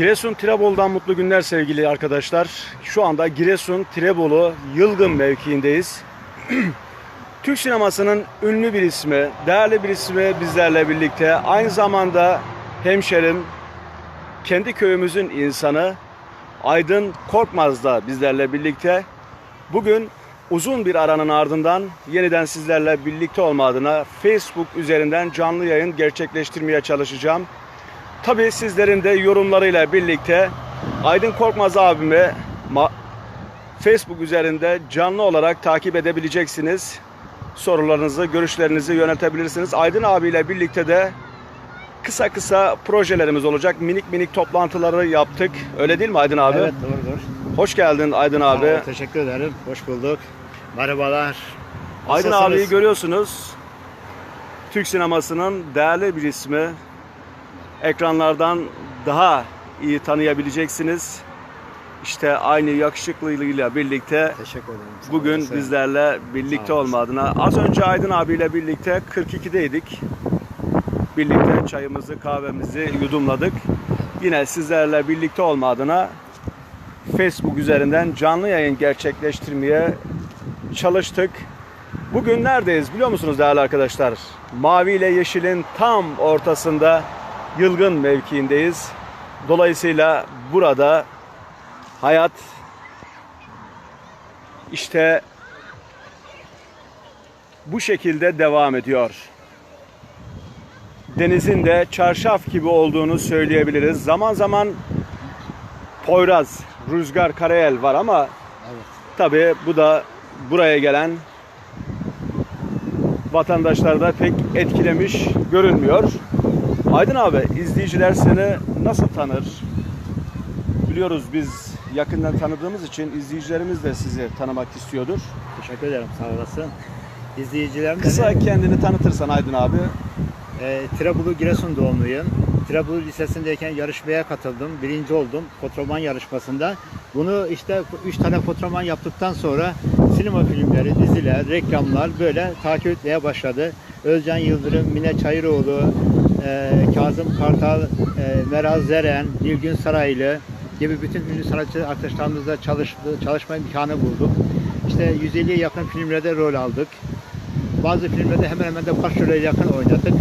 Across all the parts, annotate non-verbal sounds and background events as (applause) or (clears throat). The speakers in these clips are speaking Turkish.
Giresun Tirebolu'dan mutlu günler sevgili arkadaşlar. Şu anda Giresun Tirebolu Yılgın mevkiindeyiz. (clears throat) Türk sinemasının ünlü bir ismi, değerli bir ismi bizlerle birlikte. Aynı zamanda hemşerim, kendi köyümüzün insanı Aydın Korkmaz da bizlerle birlikte. Bugün uzun bir aranın ardından yeniden sizlerle birlikte olma adına Facebook üzerinden canlı yayın gerçekleştirmeye çalışacağım. Tabii sizlerin de yorumlarıyla birlikte Aydın Korkmaz abimi Facebook üzerinde canlı olarak takip edebileceksiniz. Sorularınızı, görüşlerinizi yöneltebilirsiniz. Aydın abiyle birlikte de kısa kısa projelerimiz olacak. Minik minik toplantıları yaptık. Öyle değil mi Aydın abi? Evet doğrudur. Hoş geldin Aydın abi. Ol, teşekkür ederim. Hoş bulduk. Merhabalar. Aydın Nasılsınız? abiyi görüyorsunuz. Türk sinemasının değerli bir ismi. Ekranlardan daha iyi tanıyabileceksiniz. İşte aynı yakışıklılığıyla birlikte Teşekkür ederim. Sağ bugün bizlerle birlikte olma adına. Az önce Aydın abiyle birlikte 42'deydik. Birlikte çayımızı, kahvemizi yudumladık. Yine sizlerle birlikte olma adına Facebook üzerinden canlı yayın gerçekleştirmeye çalıştık. Bugün neredeyiz biliyor musunuz değerli arkadaşlar? Mavi ile yeşilin tam ortasında yılgın mevkiindeyiz. Dolayısıyla burada hayat işte bu şekilde devam ediyor. Denizin de çarşaf gibi olduğunu söyleyebiliriz. Zaman zaman Poyraz, Rüzgar, Karayel var ama Evet. tabii bu da buraya gelen vatandaşlarda pek etkilemiş görünmüyor. Aydın abi izleyiciler seni nasıl tanır? Biliyoruz biz yakından tanıdığımız için izleyicilerimiz de sizi tanımak istiyordur. Teşekkür ederim. Sağ olasın. İzleyicilerim Kısa beni, kendini tanıtırsan Aydın abi. e, Tirebolu Giresun doğumluyum. Tirebolu Lisesi'ndeyken yarışmaya katıldım. Birinci oldum fotoman yarışmasında. Bunu işte üç tane fotoman yaptıktan sonra sinema filmleri, diziler, reklamlar böyle takip etmeye başladı. Özcan Yıldırım, Mine Çayıroğlu, e, Kazım Kartal, e, Meral Zeren, Nilgün Saraylı gibi bütün ünlü sanatçı arkadaşlarımızla çalıştı, çalışma imkanı bulduk. İşte 150'ye yakın filmlerde rol aldık. Bazı filmlerde hemen hemen de başrole yakın oynadık.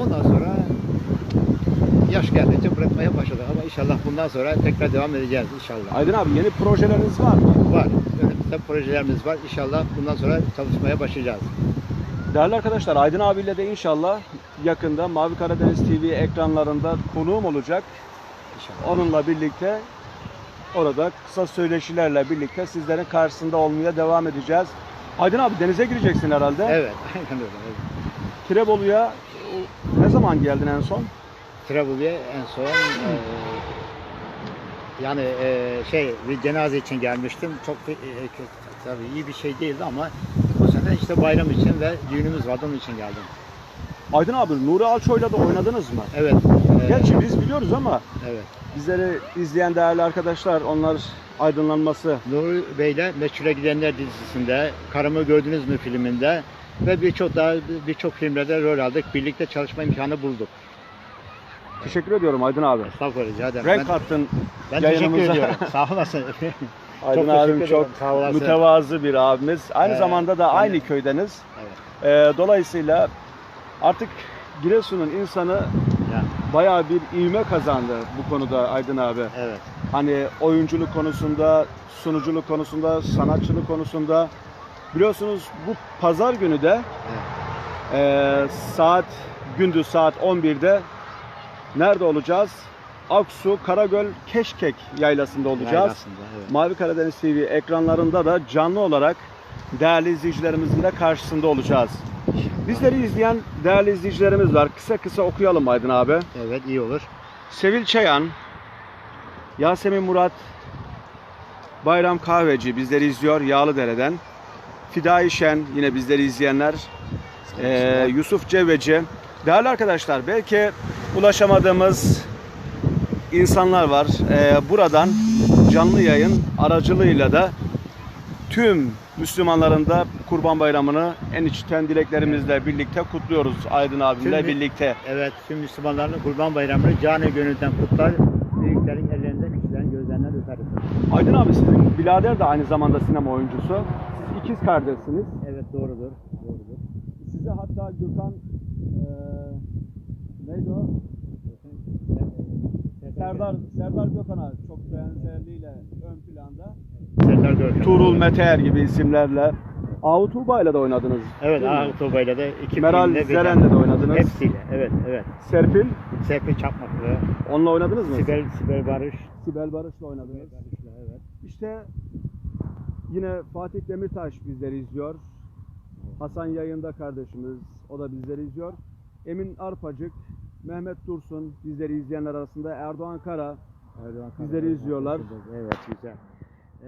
Ondan sonra yaş geldikçe bırakmaya başladık ama inşallah bundan sonra tekrar devam edeceğiz inşallah. Aydın abi yeni projeleriniz var mı? Var. Önümüzde projelerimiz var. İnşallah bundan sonra çalışmaya başlayacağız. Değerli arkadaşlar Aydın abiyle de inşallah yakında Mavi Karadeniz TV ekranlarında konuğum olacak. İnşallah. Onunla birlikte orada kısa söyleşilerle birlikte sizlerin karşısında olmaya devam edeceğiz. Aydın abi denize gireceksin herhalde. Evet. (laughs) Aynen öyle. Evet. Tirebolu'ya ne zaman geldin en son? Trabzon'a en son eee, yani eee, şey bir cenaze için gelmiştim. Çok kötü- tabii iyi bir şey değildi ama bu sene işte bayram için ve düğünümüz vardı onun için geldim. Aydın abi Nuri Alço'yla da oynadınız mı? Evet. eee, Gerçi biz biliyoruz ama evet. bizleri izleyen değerli arkadaşlar onlar aydınlanması Nuri Bey'le Meçhule Gidenler dizisinde, Karımı Gördünüz mü filminde ve birçok daha birçok filmlerde rol aldık. Birlikte çalışma imkanı bulduk. Teşekkür ediyorum Aydın abi. Estağfurullah rica ederim. Renk ben, kattın ben teşekkür ediyorum. (laughs) Sağ olasın. (laughs) Aydın abim çok mütevazı bir abimiz. Aynı Evet, zamanda da aynı de. köydeniz. evet. Ee, dolayısıyla artık Giresun'un insanı Ya, bayağı bir ivme kazandı bu konuda Aydın abi. evet. Hani oyunculuk konusunda, sunuculuk konusunda, sanatçılık konusunda. Biliyorsunuz bu pazar günü de eee, saat gündüz saat 11'de nerede olacağız? Aksu Karagöl Keşkek yaylasında olacağız. Yaylasında, evet. Mavi Karadeniz TV ekranlarında da canlı olarak değerli izleyicilerimizin de karşısında olacağız. Bizleri izleyen değerli izleyicilerimiz var. Kısa kısa okuyalım Aydın abi. Evet iyi olur. Sevil Çayan, Yasemin Murat, Bayram Kahveci bizleri izliyor Yağlıdere'den. Fidai Şen yine bizleri izleyenler. Ee, Yusuf Ceveci. Değerli arkadaşlar belki ulaşamadığımız insanlar var. Ee, buradan canlı yayın aracılığıyla da tüm Müslümanların da Kurban Bayramı'nı en içten dileklerimizle birlikte kutluyoruz Aydın abimle Tüm- birlikte. Evet, tüm Müslümanların Kurban Bayramı'nı canı gönülden kutlar. Büyüklerin ellerinden, küçüklerin gözlerinden öperiz. Aydın abi sizin birader de aynı zamanda sinema oyuncusu. Siz ikiz kardeşsiniz. Evet, doğrudur. Doğrudur. Size hatta Gökhan neydi o? Serdar Serdar Gökhan'a çok benzerliğiyle ön planda. Serdar Görkem. Tuğrul Meteer gibi isimlerle. Ahu Tuğba ile de oynadınız. Evet? Ağa Tuğba'yla da Meral Zeren'le de oynadınız. Hepsiyle, evet, evet. Serpil, Serpil Çapmaklı, onunla oynadınız mı? Sibel, Sibel Barış. Sibel Barış'la oynadınız. Barış'la, evet. İşte yine Fatih Demirtaş bizleri izliyor. Hasan Yayında kardeşimiz, o da bizleri izliyor. Emin Arpacık, Mehmet Dursun bizleri izleyenler arasında Erdoğan Kara, Erdoğan Bizleri Karadağ. izliyorlar. Evet, güzel.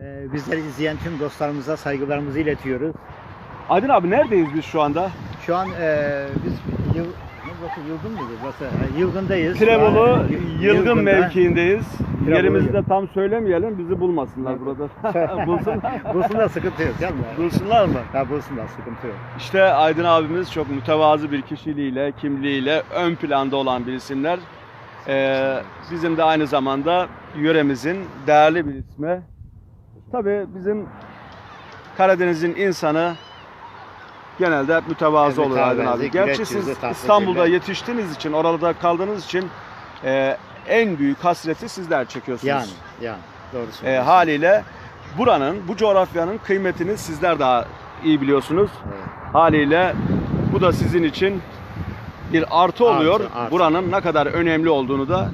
Ee, bizleri izleyen tüm dostlarımıza saygılarımızı iletiyoruz. Aydın abi neredeyiz biz şu anda? Şu an e, biz yıl, burası Yılgın mıydı? Burası e, Yılgın'dayız. Y- Yılgın Yılgın'da. mevkiindeyiz. Yerimizi de Yılgın. tam söylemeyelim, bizi bulmasınlar burada. (laughs) Bulsunlar. Bulsunlar sıkıntı yok canım. Bulsunlar mı? Ya bulsunlar sıkıntı yok. İşte Aydın abimiz çok mütevazı bir kişiliğiyle, kimliğiyle ön planda olan bir isimler. Ee, bizim de aynı zamanda yöremizin değerli bir ismi. Tabii bizim Karadeniz'in insanı genelde hep mütevazı Evet, olur Aydın abi. Gerçi siz İstanbul'da diller. yetiştiğiniz için, orada kaldığınız için e, en büyük hasreti sizler çekiyorsunuz. Yani, yani. Doğru E, haliyle buranın, bu coğrafyanın kıymetini sizler daha iyi biliyorsunuz. Evet. Haliyle bu da sizin için bir artı oluyor. Artı, artı. Buranın ne kadar önemli olduğunu da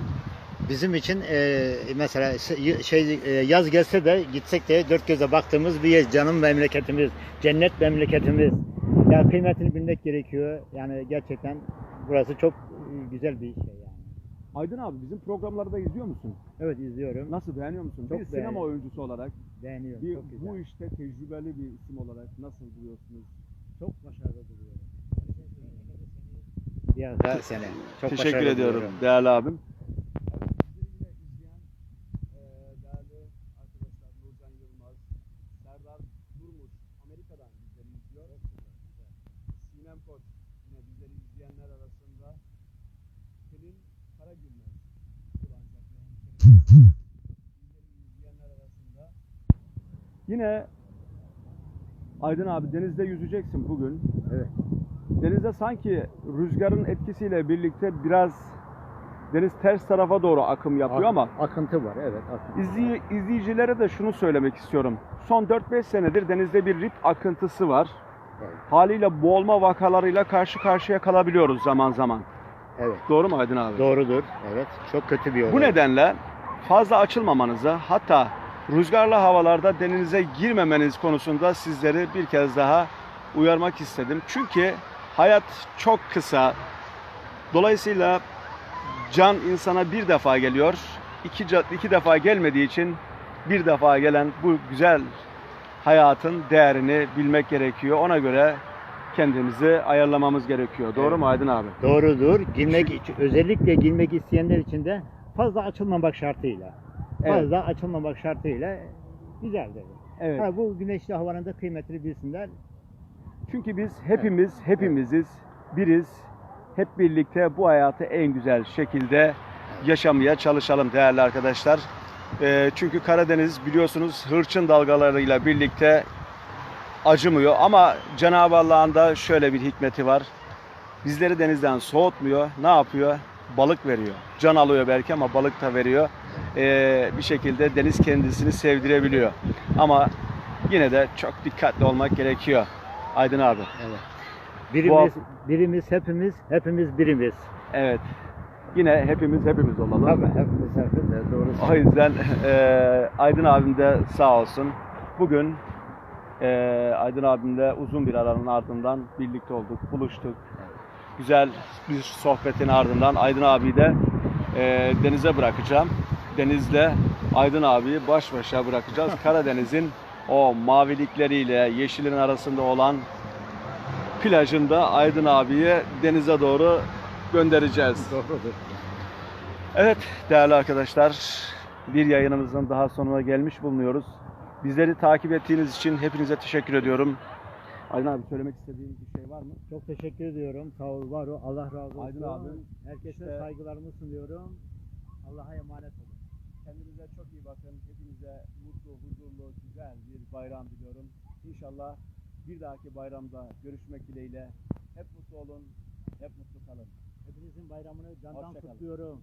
Bizim için e, mesela se- şey e, yaz gelse de gitsek de dört göze baktığımız bir yer. Canım memleketimiz, cennet memleketimiz. Ya kıymetini bilmek gerekiyor. Yani gerçekten burası çok e, güzel bir şey yani. Aydın abi bizim programları da izliyor musun? Evet izliyorum. Nasıl beğeniyor musun? Çok bir sinema oyuncusu olarak, Beğeniyorum. bir, çok güzel. bu işte tecrübeli bir isim olarak nasıl buluyorsunuz? Çok başarılı buluyorum. Ya da seni. Çok Teşekkür ediyorum buluyorum. değerli abim. değerli arkadaşlar Nurcan Yılmaz, Serdar Durmuş Amerika'dan bizleri izliyor. Sinem Koç yine bizleri izleyenler arasında. Pelin Karagülmez. Kulancak ve hemşehrim. bizleri izleyenler arasında. Yine Aydın abi denizde yüzeceksin bugün. Evet. Denizde sanki rüzgarın etkisiyle birlikte biraz deniz ters tarafa doğru akım yapıyor Ak- ama akıntı var evet. Akıntı. izley- izleyicilere de şunu söylemek istiyorum. Son 4-5 senedir denizde bir rip akıntısı var. Evet. Haliyle boğulma vakalarıyla karşı karşıya kalabiliyoruz zaman zaman. Evet. Doğru mu Aydın abi? Doğrudur. Evet. Çok kötü bir olay. Bu nedenle fazla açılmamanızı hatta rüzgarlı havalarda denize girmemeniz konusunda sizleri bir kez daha uyarmak istedim. Çünkü hayat çok kısa. Dolayısıyla can insana bir defa geliyor. İki, iki defa gelmediği için bir defa gelen bu güzel hayatın değerini bilmek gerekiyor. Ona göre kendimizi ayarlamamız gerekiyor. Doğru Evet. mu Aydın abi? Doğrudur. Girmek özellikle girmek isteyenler için de fazla açılmamak şartıyla. Evet. Fazla açılmamak şartıyla güzeldir. Evet. Ha, bu güneşli havanın da kıymetini bilsinler. Çünkü biz hepimiz hepimiziz, biriz. Hep birlikte bu hayatı en güzel şekilde yaşamaya çalışalım değerli arkadaşlar. Ee, çünkü Karadeniz biliyorsunuz hırçın dalgalarıyla birlikte acımıyor ama Cenab-ı Allah'ın da şöyle bir hikmeti var. Bizleri denizden soğutmuyor. Ne yapıyor? Balık veriyor. Can alıyor belki ama balık da veriyor. Ee, bir şekilde deniz kendisini sevdirebiliyor. Ama yine de çok dikkatli olmak gerekiyor. Aydın abi. Evet. Birimiz, birimiz, hepimiz, hepimiz birimiz. Evet. Yine hepimiz hepimiz olalım. Tabii hepimiz, hepimiz. Doğru. O yüzden eee, Aydın abim de sağ olsun. Bugün eee, Aydın abimle uzun bir aranın ardından birlikte olduk, buluştuk. Güzel bir sohbetin ardından Aydın abiyi de eee, denize bırakacağım. Denizle Aydın abiyi baş başa bırakacağız. Karadeniz'in o mavilikleriyle yeşilin arasında olan plajında Aydın abiyi denize doğru göndereceğiz. Doğrudur. Evet değerli arkadaşlar bir yayınımızın daha sonuna gelmiş bulunuyoruz. Bizleri takip ettiğiniz için hepinize teşekkür ediyorum. Aydın abi söylemek istediğin bir şey var mı? Çok teşekkür ediyorum. Sağ ol, var ol. Allah razı olsun. Aydın abim, Herkese işte- saygılarımı sunuyorum. Allah'a emanet olun. Kendinize çok iyi bakın. Hepinize mutlu, huzurlu, güzel bir bayram diliyorum. İnşallah bir dahaki bayramda görüşmek dileğiyle. Hep mutlu olun, hep mutlu kalın. Hepinizin bayramını candan Hoşça kalın. kutluyorum.